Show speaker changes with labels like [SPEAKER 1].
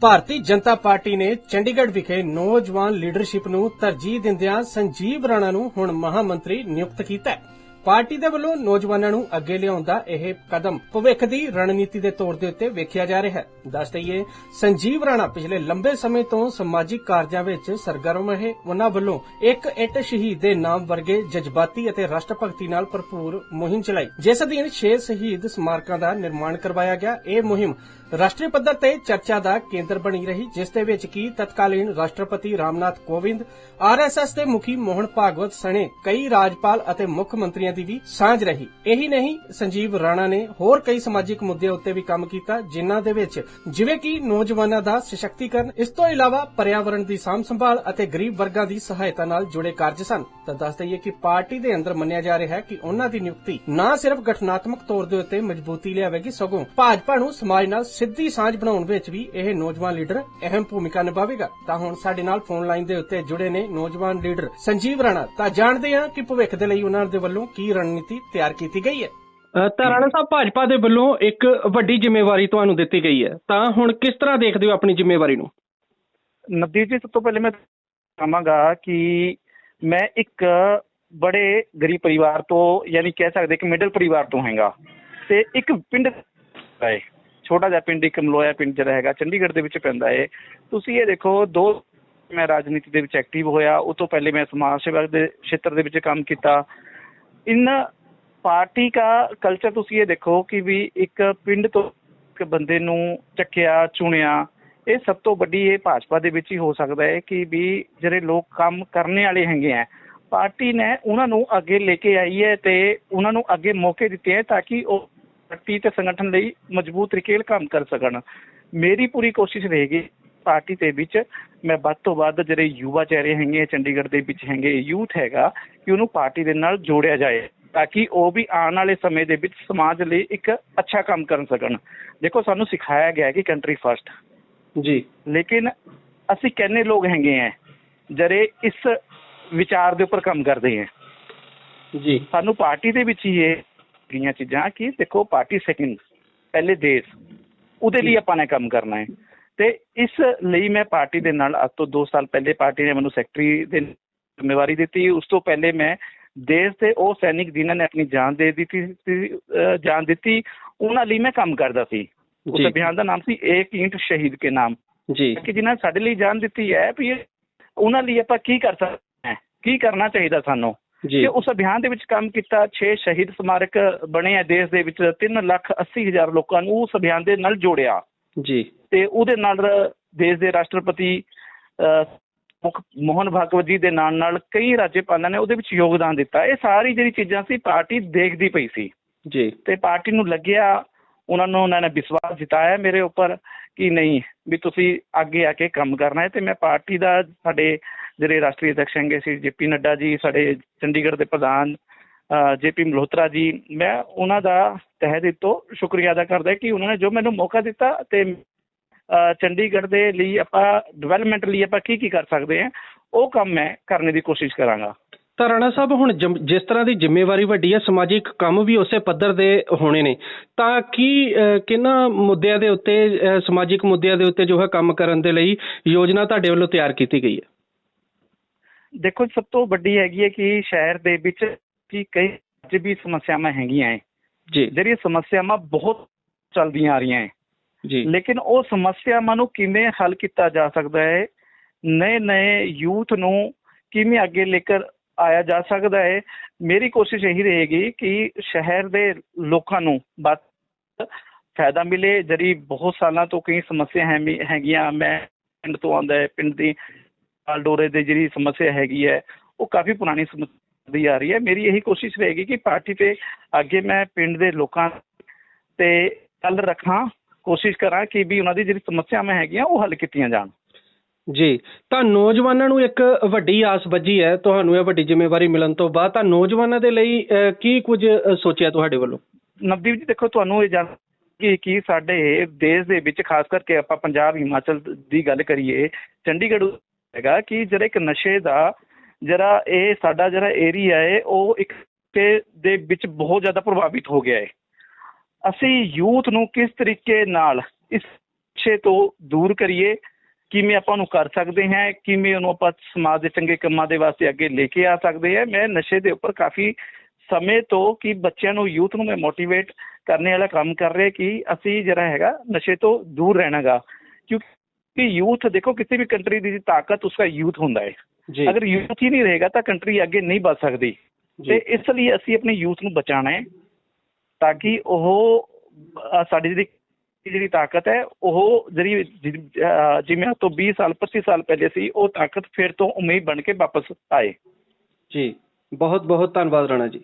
[SPEAKER 1] Bharatiya Janata party ਨੇ ਚੰਡੀਗੜ੍ਹ ਵਿਖੇ ਨੌਜਵਾਨ ਲੀਡਰਸ਼ਿਪ ਨੂੰ ਤਰਜੀਹ ਦਿੰਦਿਆਂ ਸੰਜੀਵ ਰਾਣਾ ਨੂੰ ਹੁਣ ਮਹਾ ਮੰਤਰੀ ਨਿਯੁਕਤ ਕੀਤਾ ਹੈ। ਪਾਰਟੀ ਦੇ ਵੱਲੋਂ ਨੌਜਵਾਨਾਂ ਨੂੰ ਅੱਗੇ ਲਿਆਉਣ ਦਾ ਇਹ ਕਦਮ ਭਵਿੱਖ ਦੀ ਰਣਨੀਤੀ ਦੇ ਤੌਰ ਦੇ ਉੱਤੇ ਵੇਖਿਆ ਜਾ ਰਿਹਾ ਹੈ। ਦੱਸ ਦਈਏ, ਸੰਜੀਵ ਰਾਣਾ ਪਿਛਲੇ ਲੰਬੇ ਸਮੇਂ ਤੋਂ ਸਮਾਜਿਕ ਕਾਰਜਾਂ ਵਿੱਚ ਸਰਗਰਮ ਰਹੇ। ਉਹਨਾਂ ਵੱਲੋਂ ਇੱਕ ਇੱਟ ਸ਼ਹੀਦ ਦੇ ਨਾਮ ਵਰਗੇ ਜਜ਼ਬਾਤੀ ਅਤੇ ਰਾਸ਼ਟਰ ਭਗਤੀ ਨਾਲ ਭਰਪੂਰ ਮੁਹਿੰਮ ਚਲਾਈ। ਜਿਸ ਅਧੀਨ 6 ਸ਼ਹੀਦ ਸਮਾਰਕਾਂ ਦਾ ਨਿਰਮਾਣ ਕਰਵਾਇਆ ਗਿਆ, ਇਹ ਮੁਹਿੰਮ ਰਾਸ਼ਟਰੀ ਪੱਧਰ ਤੇ ਚਰਚਾ ਦਾ ਕੇਂਦਰ ਬਣੀ ਰਹੀ, ਜਿਸ ਦੇ ਵਿੱਚ ਕੀ ਤਤਕਾਲੀਨ ਰਾਸ਼ਟਰਪਤੀ ਰਾਮਨਾਥ ਕੋਵਿੰਦ, ਆਰਐਸਐਸ ਦੇ ਮੁਖੀ ਮੋਹਨ ਭਾਗਵਤ ਸਣੇ, ਕਈ ਰਾਜਪਾਲ ਅਤੇ ਮੁੱਖ ਮੰਤਰੀਆਂ ਦੀ ਵੀ ਸਾਂਝ ਰਹੀ। ਇਹੀ ਨਹੀਂ, ਸੰਜੀਵ ਰਾਣਾ ਨੇ ਹੋਰ ਕਈ ਸਮਾਜਿਕ ਮੁੱਦਿਆਂ ਉੱਤੇ ਵੀ ਕੰਮ ਕੀਤਾ, ਜਿਨ੍ਹਾਂ ਦੇ ਵਿੱਚ ਜਿਵੇਂ ਕਿ ਨੌਜਵਾਨਾਂ ਦਾ ਸਸ਼ਕਤੀਕਰਨ, ਇਸ ਤੋਂ ਇਲਾਵਾ ਪਰਿਆਵਰਣ ਦੀ ਸਾਂਭ ਸੰਭਾਲ ਅਤੇ ਗਰੀਬ ਵਰਗਾਂ ਦੀ ਸਹਾਇਤਾ ਨਾਲ ਜੁੜੇ ਕਾਰਜ ਸਨ। ਤਾਂ ਦੱਸ ਦਈਏ ਕਿ ਪਾਰਟੀ ਦੇ ਅੰਦਰ ਮੰਨਿਆ ਜਾ ਰਿਹਾ ਹੈ ਕਿ ਉਹਨਾਂ ਦੀ ਨਿਯੁਕਤੀ ਨਾ ਸਿਰਫ ਗਠਨਾਤਮਕ ਤੌਰ ਦੇ ਉੱਤੇ ਮਜ਼ਬੂਤੀ ਲਿਆਵੇਗੀ, ਸਗੋਂ ਭਾਜਪਾ ਨੂੰ ਸਮਾਜ ਨਾਲ ਸਿੱਧੀ ਸਾਂਝ ਬਣਾਉਣ ਵਿੱਚ ਵੀ ਇਹ ਨੌਜਵਾਨ ਲੀਡਰ ਅਹਿਮ ਭੂਮਿਕਾ ਨਿਭਾਵੇਗਾ। ਤਾਂ ਹੁਣ ਸਾਡੇ ਨਾਲ ਫੋਨ ਲਾਈਨ ਦੇ ਉੱਤੇ ਜੁੜੇ ਨੇ ਨੌਜਵਾਨ ਲੀਡਰ ਸੰਜੀਵ ਰਾਣਾ। ਤਾਂ ਜਾਣਦੇ ਹਾਂ ਕਿ ਭਵਿੱਖ ਦੇ ਲਈ ਉਹਨਾਂ ਦੇ ਵੱਲੋਂ ਕੀ ਰਣਨੀਤੀ ਤਿਆਰ ਕੀਤੀ ਗਈ ਹੈ। ਤਾਂ ਰਾਣਾ ਸਾਹਿਬ ਭਾਜਪਾ ਦੇ ਵੱਲੋਂ ਇੱਕ ਵੱਡੀ ਜ਼ਿੰਮੇਵਾਰੀ ਤੁਹਾਨੂੰ ਦਿੱਤੀ ਗਈ ਹੈ। ਤਾਂ ਹੁਣ ਕਿਸ ਤਰ੍ਹਾਂ ਦੇਖਦੇ ਹੋ ਆਪਣੀ ਜ਼ਿੰਮੇਵਾਰੀ ਨੂੰ?
[SPEAKER 2] ਨਵਦੀਪ ਜੀ ਸਭ ਤੋਂ ਪਹਿਲੇ ਮੈਂ ਕਹਾਂਗਾ ਕਿ ਮੈਂ ਇੱਕ ਬੜੇ ਗਰੀਬ ਪਰਿਵਾਰ ਤੋਂ ਯਾਨੀ ਕਹਿ ਸਕਦੇ ਕਿ ਮਿਡਲ ਪਰਿਵਾਰ ਤੋਂ ਹੈਗਾ। ਤੇ ਇੱਕ ਪਿੰਡ ਹੈ। ਛੋਟਾ ਜਿਹਾ ਪਿੰਡ, ਇੱਕ ਮਲੋਇਆ ਪਿੰਡ ਜਿਹੜਾ ਹੈਗਾ, ਚੰਡੀਗੜ੍ਹ ਦੇ ਵਿੱਚ ਪੈਂਦਾ ਹੈ ਤੁਸੀਂ ਇਹ ਦੇਖੋ, ਦੋ ਮੈਂ ਰਾਜਨੀਤੀ ਦੇ ਵਿੱਚ ਐਕਟਿਵ ਹੋਇਆ, ਉਹ ਤੋਂ ਪਹਿਲੇ ਮੈਂ ਸਮਾਜ ਸੇਵਾ ਦੇ ਖੇਤਰ ਦੇ ਵਿੱਚ ਕੰਮ ਕੀਤਾ। ਇਨ ਪਾਰਟੀ ਦਾ ਕਲਚਰ ਤੁਸੀਂ ਇਹ ਦੇਖੋ ਕਿ ਵੀ ਇੱਕ ਪਿੰਡ ਤੋਂ ਇੱਕ ਬੰਦੇ ਨੂੰ ਚੱਕਿਆ, ਚੁਣਿਆ, ਇਹ ਸਭ ਤੋਂ ਵੱਡੀ ਇਹ ਭਾਜਪਾ ਦੇ ਵਿੱਚ ਹੀ ਹੋ ਸਕਦਾ ਹੈ ਕਿ ਵੀ ਜਿਹੜੇ ਲੋਕ ਕੰਮ ਕਰਨੇ ਵਾਲੇ ਹੈਗੇ ਆ, ਪਾਰਟੀ ਨੇ ਉਹਨਾਂ ਨੂੰ ਅੱਗੇ ਲੈ ਕੇ ਆਈ ਹੈ ਤੇ ਉਹਨਾਂ ਨੂੰ ਅੱਗੇ ਮੌਕੇ ਦਿੱਤੇ ਹੈ ਤਾਂ ਕਿ ਉਹ ਪਾਰਟੀ ਤੇ ਸੰਗਠਨ ਲਈ ਮਜ਼ਬੂਤ ਤਰੀਕੇ ਨਾਲ ਕੰਮ ਕਰ ਸਕਣ। ਮੇਰੀ ਪੂਰੀ ਕੋਸ਼ਿਸ਼ ਰਹੇਗੀ ਪਾਰਟੀ ਦੇ ਵਿੱਚ। ਮੈਂ ਵੱਧ ਤੋਂ ਵੱਧ ਜਿਹੜੇ ਯੁਵਾ ਚਿਹਰੇ ਹੈਗੇ ਚੰਡੀਗੜ੍ਹ ਦੇ ਵਿੱਚ ਹੈਗੇ ਯੂਥ ਹੈਗਾ ਕਿ ਉਹਨੂੰ ਪਾਰਟੀ ਦੇ ਨਾਲ ਜੋੜਿਆ ਜਾਏ ਤਾਂ ਕਿ ਉਹ ਵੀ ਆਉਣ ਵਾਲੇ ਸਮੇਂ ਦੇ ਵਿੱਚ ਸਮਾਜ ਲਈ ਇੱਕ ਅੱਛਾ ਕੰਮ ਕਰ ਸਕਣ। ਦੇਖੋ ਸਾਨੂੰ ਸਿਖਾਇਆ ਗਿਆ ਕਿ ਕੰਟਰੀ ਫਸਟ
[SPEAKER 1] ਜੀ।
[SPEAKER 2] ਲੇਕਿਨ ਅਸੀਂ ਕਹਿੰਨੇ ਲੋਕ ਹੈਗੇ ਆ ਜਿਹੜੇ ਇਸ ਵਿਚਾਰ ਦੇ ਉੱਪਰ ਕੰਮ ਕਰਦੇ ਆ?
[SPEAKER 1] ਜੀ।
[SPEAKER 2] ਸਾਨੂੰ ਪਾਰਟੀ ਦੇ ਵਿੱਚ ਹੀ ਇਹ ਗਈਆਂ ਚੀਜ਼ਾਂ ਕਿ ਦੇਖੋ ਪਾਰਟੀ ਸੈਕਿੰਡ ਪਹਿਲੇ ਦੇਸ਼ ਉਹਦੇ ਲਈ ਆਪਾਂ ਨੇ ਕੰਮ ਕਰਨਾ ਹੈ। ਤੇ ਇਸ ਲਈ ਮੈਂ ਪਾਰਟੀ ਦੇ ਨਾਲ ਅੱਜ ਤੋਂ 2 ਸਾਲ ਪਹਿਲੇ ਪਾਰਟੀ ਨੇ ਮੈਨੂੰ ਸੈਕਟਰੀ ਦੇ ਜ਼ਿੰਮੇਵਾਰੀ ਦਿੱਤੀ। ਉਸ ਤੋਂ ਪਹਿਲੇ ਮੈਂ ਦੇਸ਼ ਦੇ ਉਹ ਸੈਨਿਕ ਜਿਨ੍ਹਾਂ ਨੇ ਆਪਣੀ ਜਾਨ ਦੇ ਦਿੱਤੀ ਜਾਨ ਦਿੱਤੀ ਉਹਨਾਂ ਲਈ ਮੈਂ ਕੰਮ ਕਰਦਾ ਸੀ। ਉਸ। ਅਭਿਆਨ ਦਾ ਨਾਮ ਸੀ ਏਕ ਇੰਟ ਸ਼ਹੀਦ ਕੇ ਨਾਮ।
[SPEAKER 1] ਜੀ।
[SPEAKER 2] ਕਿ ਜਿਨ੍ਹਾਂ ਸਾਡੇ ਲਈ ਜਾਨ ਦਿੱਤੀ ਹੈ ਵੀ ਉਹਨਾਂ ਲਈ ਆਪਾਂ ਕੀ ਕਰ ਸਕਦੇ ਹਾਂ? ਕੀ ਕਰਨਾ ਚਾਹੀਦਾ ਸਾਨੂੰ? ਤੇ ਉਸ ਅਭਿਆਨ ਦੇ ਵਿੱਚ ਕੰਮ ਕੀਤਾ 6 ਸ਼ਹੀਦ ਸਮਾਰਕ ਬਣੇ ਆ ਦੇਸ਼ ਦੇ ਵਿੱਚ 3 ਲੱਖ 80 ਹਜ਼ਾਰ ਲੋਕਾਂ ਨੂੰ ਉਸ ਅਭਿਆਨ ਦੇ ਨਾਲ ਜੋੜਿਆ।
[SPEAKER 1] ਜੀ।
[SPEAKER 2] ਤੇ ਉਹਦੇ ਨਾਲ ਦੇਸ਼ ਦੇ ਰਾਸ਼ਟਰਪਤੀ ਮੁੱਖ ਮੋਹਨ ਭਾਗਵਤ ਜੀ ਦੇ ਨਾਲ ਨਾਲ ਕਈ ਰਾਜਪਾਲਾਂ ਨੇ ਉਹਦੇ ਵਿੱਚ ਯੋਗਦਾਨ ਦਿੱਤਾ। ਇਹ ਸਾਰੀ ਜਿਹੜੀ ਚੀਜ਼ਾਂ ਸੀ ਪਾਰਟੀ ਦੇਖਦੀ ਪਈ ਸੀ।
[SPEAKER 1] ਜੀ।
[SPEAKER 2] ਤੇ ਪਾਰਟੀ ਨੂੰ ਲੱਗਿਆ ਉਹਨਾਂ ਨੂੰ ਉਹਨਾਂ ਨੇ ਵਿਸ਼ਵਾਸ ਜਿਤਾਇਆ ਮੇਰੇ ਉੱਪਰ ਕਿ ਨਹੀਂ ਵੀ ਤੁਸੀਂ ਅੱਗੇ ਆ ਕੇ ਕੰਮ ਕਰਨਾ ਹੈ ਤੇ ਮੈਂ ਪਾਰਟੀ ਦਾ ਸਾਡੇ ਜਿਹੜੇ ਰਾਸ਼ਟਰੀ ਅਧਿਕਸ਼ ਹੈਗੇ ਸੀ ਜੇਪੀ ਨੱਡਾ ਜੀ ਸਾਡੇ ਚੰਡੀਗੜ੍ਹ ਦੇ ਪ੍ਰਧਾਨ ਜੇਪੀ ਮਲਹੋਤਰਾ ਜੀ ਮੈਂ ਉਹਨਾਂ ਦਾ ਤਹਿ ਦਿਲ ਤੋਂ ਸ਼ੁਕਰੀਆ ਅਦਾ ਕਰਦਾ ਕਿ ਉਹਨਾਂ ਨੇ ਜੋ ਮੈਨੂੰ ਮੌਕਾ ਦਿੱਤਾ ਤੇ ਚੰਡੀਗੜ੍ਹ ਦੇ ਲਈ ਆਪਾਂ ਡਿਵੈਲਪਮੈਂਟ ਲਈ ਆਪਾਂ ਕੀ ਕੀ ਕਰ ਸਕਦੇ ਹਾਂ ਉਹ ਕੰਮ ਮੈਂ ਕਰਨ ਦੀ ਕੋਸ਼ਿਸ਼ ਕਰਾਂਗਾ।
[SPEAKER 1] ਤਾਂ ਰਾਣਾ ਸਾਹਿਬ ਹੁਣ ਜਮ- ਜਿਸ ਤਰ੍ਹਾਂ ਦੀ ਜ਼ਿੰਮੇਵਾਰੀ ਵੱਡੀ ਹੈ ਸਮਾਜਿਕ ਕੰਮ ਵੀ ਉਸੇ ਪੱਧਰ ਦੇ ਹੋਣੇ ਨੇ ਤਾਂ ਕੀ ਅਹ, ਕਿਹਨਾਂ ਮੁੱਦਿਆਂ ਦੇ ਉੱਤੇ ਸਮਾਜਿਕ ਮੁੱਦਿਆਂ ਦੇ ਉੱਤੇ ਜੋ ਹੈ ਕੰਮ ਕਰਨ ਦੇ ਲਈ ਯੋਜਨਾ ਤੁਹਾਡੇ ਵੱਲੋਂ ਤਿਆਰ ਕੀਤੀ ਗਈ ਹੈ?
[SPEAKER 2] ਦੇਖੋ ਸਭ ਤੋਂ ਵੱਡੀ ਹੈਗੀ ਹੈ ਕਿ ਸ਼ਹਿਰ ਦੇ ਵਿੱਚ ਕੀ ਕਈ ਅੱਜ ਵੀ ਸਮੱਸਿਆਵਾਂ ਹੈਗੀਆਂ ਹੈ।
[SPEAKER 1] ਜੀ।
[SPEAKER 2] ਜਿਹੜੀਆਂ ਸਮੱਸਿਆਵਾਂ ਬਹੁਤ ਚੱਲਦੀਆਂ ਆ ਰਹੀਆਂ ਹੈ।
[SPEAKER 1] ਜੀ।
[SPEAKER 2] ਲੇਕਿਨ ਉਹ ਸਮੱਸਿਆਵਾਂ ਨੂੰ ਕਿਵੇਂ ਹੱਲ ਕੀਤਾ ਜਾ ਸਕਦਾ ਹੈ? ਨਏ ਨਏ ਯੂਥ ਨੂੰ ਕਿਵੇਂ ਅੱਗੇ ਲੈ ਕੇ ਆਇਆ ਜਾ ਸਕਦਾ ਹੈ? ਮੇਰੀ ਕੋਸ਼ਿਸ਼ ਇਹੀ ਰਹੇਗੀ ਕਿ ਸ਼ਹਿਰ ਦੇ ਲੋਕਾਂ ਨੂੰ ਵੱਧ ਫਾਇਦਾ ਮਿਲੇ। ਜਿਹੜੀ ਬਹੁਤ ਸਾਲਾਂ ਤੋਂ ਕਈ ਸਮੱਸਿਆ ਹੈ ਹੈਗੀਆਂ ਮੈਂ ਪਿੰਡ ਤੋਂ ਆਉਂਦਾ ਹੈ ਪਿੰਡ ਦੀ ਡੋਰੇ ਦੀ ਜਿਹੜੀ ਸਮੱਸਿਆ ਹੈਗੀ ਹੈ ਉਹ ਕਾਫੀ ਪੁਰਾਣੀ ਸਮੱਸਿਆ ਦੀ ਆ ਰਹੀ ਹੈ। ਮੇਰੀ ਇਹੀ ਕੋਸ਼ਿਸ਼ ਰਹੇਗੀ ਕਿ ਪਾਰਟੀ ਤੇ ਅੱਗੇ ਮੈਂ ਪਿੰਡ ਦੇ ਲੋਕਾਂ ਤੇ ਗੱਲ ਰੱਖਾਂ ਕੋਸ਼ਿਸ਼ ਕਰਾਂ ਕਿ ਵੀ ਉਹਨਾਂ ਦੀ ਜਿਹੜੀ ਸਮੱਸਿਆਵਾਂ ਹੈਗੀਆਂ ਉਹ ਹੱਲ ਕੀਤੀਆਂ ਜਾਣ।
[SPEAKER 1] ਜੀ ਤਾਂ ਨੌਜਵਾਨਾਂ ਨੂੰ ਇੱਕ ਵੱਡੀ ਆਸ ਵੱਜੀ ਹੈ ਤੁਹਾਨੂੰ ਇਹ ਵੱਡੀ ਜ਼ਿੰਮੇਵਾਰੀ ਮਿਲਣ ਤੋਂ ਬਾਅਦ ਤਾਂ ਨੌਜਵਾਨਾਂ ਦੇ ਲਈ ਕੀ ਕੁਝ ਸੋਚਿਆ ਤੁਹਾਡੇ ਵੱਲੋਂ?
[SPEAKER 2] ਨਵਦੀਪ ਜੀ ਦੇਖੋ ਤੁਹਾਨੂੰ ਇਹ ਜਾਣ ਕਿ ਕੀ ਸਾਡੇ ਦੇਸ਼ ਦੇ ਵਿੱਚ ਖਾਸ ਕਰਕੇ ਆਪਾਂ ਪੰਜਾਬ ਹਿਮਾਚਲ ਦੀ ਗੱਲ ਕਰੀਏ ਚੰਡੀਗੜ੍ਹ ਹੈਗਾ ਕਿ ਜਿਹੜਾ ਇੱਕ ਨਸ਼ੇ ਦਾ ਜਿਹੜਾ ਇਹ ਸਾਡਾ ਜਿਹੜਾ ਏਰੀਆ ਹੈ, ਉਹ ਇੱਕ ਤੇ ਦੇ ਵਿੱਚ ਬਹੁਤ ਜ਼ਿਆਦਾ ਪ੍ਰਭਾਵਿਤ ਹੋ ਗਿਆ ਹੈ। ਅਸੀਂ ਯੂਥ ਨੂੰ ਕਿਸ ਤਰੀਕੇ ਨਾਲ ਇਸ ਨਸ਼ੇ ਤੋਂ ਦੂਰ ਕਰੀਏ, ਕਿਵੇਂ ਆਪਾਂ ਉਹਨੂੰ ਕਰ ਸਕਦੇ ਹਾਂ, ਕਿਵੇਂ ਉਹਨੂੰ ਆਪਾਂ ਸਮਾਜ ਦੇ ਚੰਗੇ ਕੰਮਾਂ ਦੇ ਵਾਸਤੇ ਅੱਗੇ ਲੈ ਕੇ ਆ ਸਕਦੇ ਹਾਂ, ਮੈਂ ਨਸ਼ੇ ਦੇ ਉੱਪਰ ਕਾਫੀ ਸਮੇਂ ਤੋਂ ਕਿ ਬੱਚਿਆਂ ਨੂੰ, ਯੂਥ ਨੂੰ ਮੈਂ ਮੋਟੀਵੇਟ ਕਰਨੇ ਵਾਲਾ ਕੰਮ ਕਰ ਰਿਹਾ ਕਿ ਅਸੀਂ ਜਿਹੜਾ ਹੈਗਾ ਨਸ਼ੇ ਤੋਂ ਦੂਰ ਰਹਿਣਾਗਾ। ਕਿਉਂਕਿ ਯੂਥ ਦੇਖੋ ਕਿਸੇ ਵੀ ਕੰਟਰੀ ਦੀ ਤਾਕਤ ਉਸਦਾ ਯੂਥ ਹੁੰਦਾ ਹੈ।
[SPEAKER 1] ਜੀ।
[SPEAKER 2] ਅਗਰ ਯੂਥ ਹੀ ਨਹੀਂ ਰਹੇਗਾ ਤਾਂ ਕੰਟਰੀ ਅੱਗੇ ਨਹੀਂ ਵੱਧ ਸਕਦੀ। ਤੇ ਇਸ ਲਈ ਅਸੀਂ ਆਪਣੇ ਯੂਥ ਨੂੰ ਬਚਾਉਣਾ ਹੈ ਤਾਂ ਕਿ ਉਹ ਸਾਡੀ ਜਿਹੜੀ ਜਿਹੜੀ ਤਾਕਤ ਹੈ ਉਹ ਜਿਹੜੀ ਜਿਵੇਂ ਤੋਂ 20 ਸਾਲ 25 ਸਾਲ ਪਹਿਲੇ ਸੀ ਉਹ ਤਾਕਤ ਫਿਰ ਤੋਂ ਉਮੀਦ ਬਣ ਕੇ ਵਾਪਸ ਆਏ।
[SPEAKER 1] ਜੀ। ਬਹੁਤ ਬਹੁਤ ਧੰਨਵਾਦ ਰਾਣਾ ਜੀ।